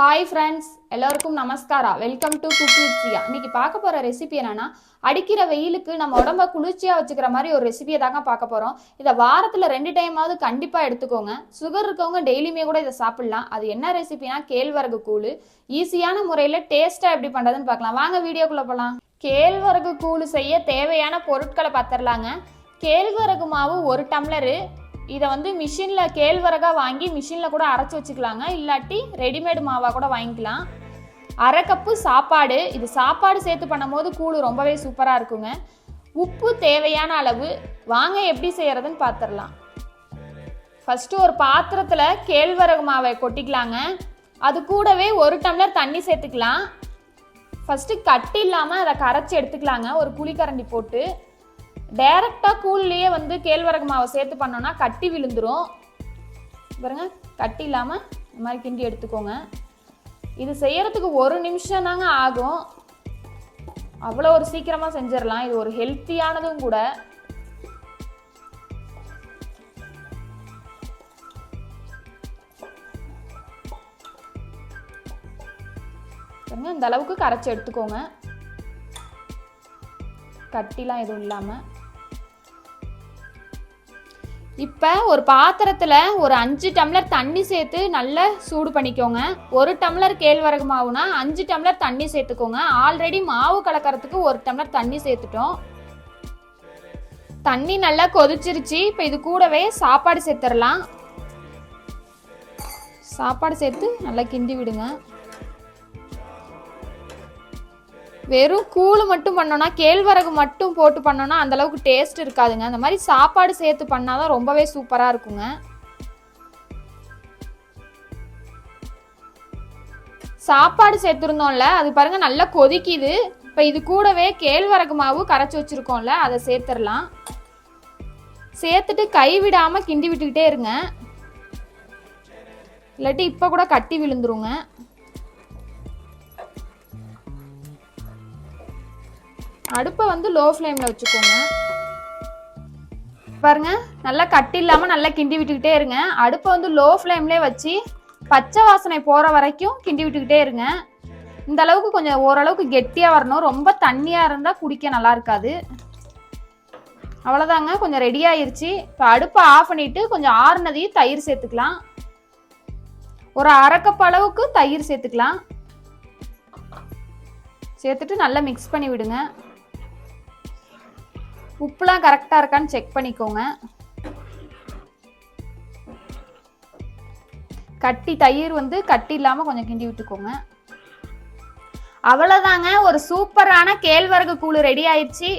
Hi friends எல்லோருக்கும் நமஸ்காரா? Welcome to cook with இன்னைக்கு பார்க்க போகிற ரெசிபி என்னன்னா அடிக்கிற வெயிலுக்கு நம்ம உடம்ப குளிர்ச்சியாக வச்சுக்கிற மாதிரி ஒரு ரெசிபியை தாங்க பார்க்க போகிறோம் இதை வாரத்தில் ரெண்டு டைமாவது கண்டிப்பாக எடுத்துக்கோங்க. சுகர் இருக்கவங்க டெய்லியுமே கூட இதை சாப்பிடலாம். அது என்ன ரெசிபினா கேழ்வரகு கூழ். ஈஸியான முறையில் டேஸ்ட்டாக எப்படி பண்ணுறதுன்னு பார்க்கலாம். வாங்க வீடியோக்குள்ளே போகலாம் கேழ்வரகு கூழ் செய்ய தேவையான பொருட்களை பார்த்துடலாங்க. கேழ்வரகு மாவு ஒரு டம்ளரு இதை வந்து மிஷினில் கேழ்வரகாக வாங்கி மிஷினில் கூட அரைச்சி வச்சுக்கலாங்க. இல்லாட்டி ரெடிமேடு மாவாக கூட வாங்கிக்கலாம். அரை கப்பு சாப்பாடு. இது சாப்பாடு சேர்த்து பண்ணும்போது கூழ் ரொம்பவே சூப்பராக இருக்குங்க. உப்பு தேவையான அளவு. வாங்க எப்படி செய்கிறதுன்னு பார்த்துடலாம் ஃபஸ்ட்டு ஒரு பாத்திரத்தில் கேழ்வரகு மாவை கொட்டிக்கலாங்க. அது கூடவே ஒரு டம்ளர் தண்ணி சேர்த்துக்கலாம். ஃபஸ்ட்டு கட்டி இல்லாமல் அதை கரைச்சி எடுத்துக்கலாங்க. ஒரு புளிக்கரண்டி போட்டு. டைரெக்டாக கூழ்லேயே வந்து கேழ்வரகு மாவை சேர்த்து பண்ணோன்னா கட்டி விழுந்துரும். பாருங்க கட்டி இல்லாமல் இந்த மாதிரி கிண்டி எடுத்துக்கோங்க. இது செய்யறதுக்கு ஒரு நிமிஷம் தாங்க ஆகும். அவ்வளோ ஒரு சீக்கிரமாக செஞ்சிடலாம். இது ஒரு ஹெல்த்தியானதும் கூட. பாருங்க இந்த அளவுக்கு கரைச்சி எடுத்துக்கோங்க. கட்டிலாம் எதுவும் இல்லாமல் இப்போ ஒரு பாத்திரத்தில் ஒரு அஞ்சு டம்ளர் தண்ணி சேர்த்து நல்லா சூடு பண்ணிக்கோங்க. ஒரு டம்ளர் கேழ்வரகு மாவுனா அஞ்சு டம்ளர் தண்ணி சேர்த்துக்கோங்க. ஆல்ரெடி மாவு கலக்கறதுக்கு ஒரு டம்ளர் தண்ணி சேர்த்துட்டோம். தண்ணி நல்லா கொதிச்சிருச்சு. இப்போ இது கூடவே சாப்பாடு சேர்த்துடலாம். சாப்பாடு சேர்த்து நல்லா கிண்டி விடுங்க. வெறும் கூழ் மட்டும் பண்ணோன்னா கேழ்வரகு மட்டும் போட்டு பண்ணோன்னா அந்தளவுக்கு டேஸ்ட் இருக்காதுங்க. அந்த மாதிரி சாப்பாடு சேர்த்து பண்ணாதான் ரொம்பவே சூப்பராக இருக்குங்க. சாப்பாடு சேர்த்துருந்தோம்ல அது பாருங்க நல்லா கொதிக்குது. இப்போ இது கூடவே கேழ்வரகு மாவு கரைச்சி வச்சுருக்கோம்ல அதை சேர்த்துடலாம். சேர்த்துட்டு கை விடாமல் கிண்டி விட்டுக்கிட்டே இருங்க. இல்லாட்டி இப்போ கூட கட்டி விழுந்துருங்க. அடுப்பை வந்து லோ ஃப்ளேமில் வச்சுக்கோங்க. பாருங்க நல்லா கட்டி இல்லாமல் நல்லா கிண்டி விட்டுக்கிட்டே இருங்க. அடுப்பை வந்து லோ ஃப்ளேம்லேயே வச்சு பச்சை வாசனை போகிற வரைக்கும் கிண்டி விட்டுக்கிட்டே இருங்க. இந்த அளவுக்கு கொஞ்சம் ஓரளவுக்கு கெட்டியாக வரணும். ரொம்ப தண்ணியாக இருந்தால் குடிக்க நல்லா இருக்காது. அவ்வளோதாங்க கொஞ்சம் ரெடி ஆயிருச்சு. இப்போ அடுப்பை ஆஃப் பண்ணிட்டு கொஞ்சம் ஆறுனதையும் தயிர் சேர்த்துக்கலாம். ஒரு அரைக்கப் அளவுக்கு தயிர் சேர்த்துக்கலாம். சேர்த்துட்டு நல்லா மிக்ஸ் பண்ணி விடுங்க. உப்புலாம் கரெக்டாக இருக்கான்னு செக் பண்ணிக்கோங்க. கட்டி தயிர் வந்து கட்டி இல்லாமல் கொஞ்சம் கிண்டி விட்டுக்கோங்க. அவ்வளோதாங்க ஒரு சூப்பரான கேழ்வரகு கூழ் ரெடி ஆயிடுச்சு.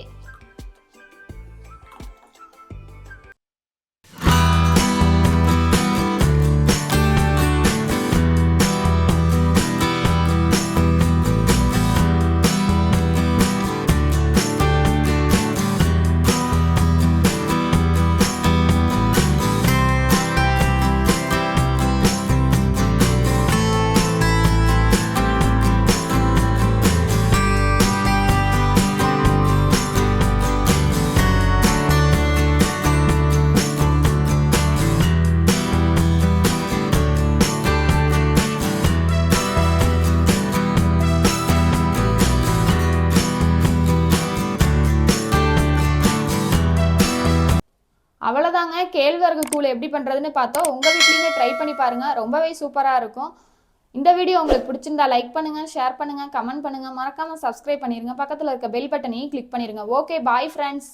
கேழ்வரகு கூழ் எப்படி பண்ணுறதுன்னு பார்த்தோம். உங்கள் வீட்லேயுமே ட்ரை பண்ணி பாருங்கள் ரொம்பவே சூப்பராக இருக்கும். இந்த வீடியோ உங்களுக்கு பிடிச்சிருந்தா லைக் பண்ணுங்கள் ஷேர் பண்ணுங்கள் கமெண்ட் பண்ணுங்கள் மறக்காமல் சப்ஸ்கிரைப் பண்ணிடுங்க பக்கத்தில் இருக்க பெல் பட்டனையும் கிளிக் பண்ணிடுங்க ஓகே பாய் ஃப்ரெண்ட்ஸ்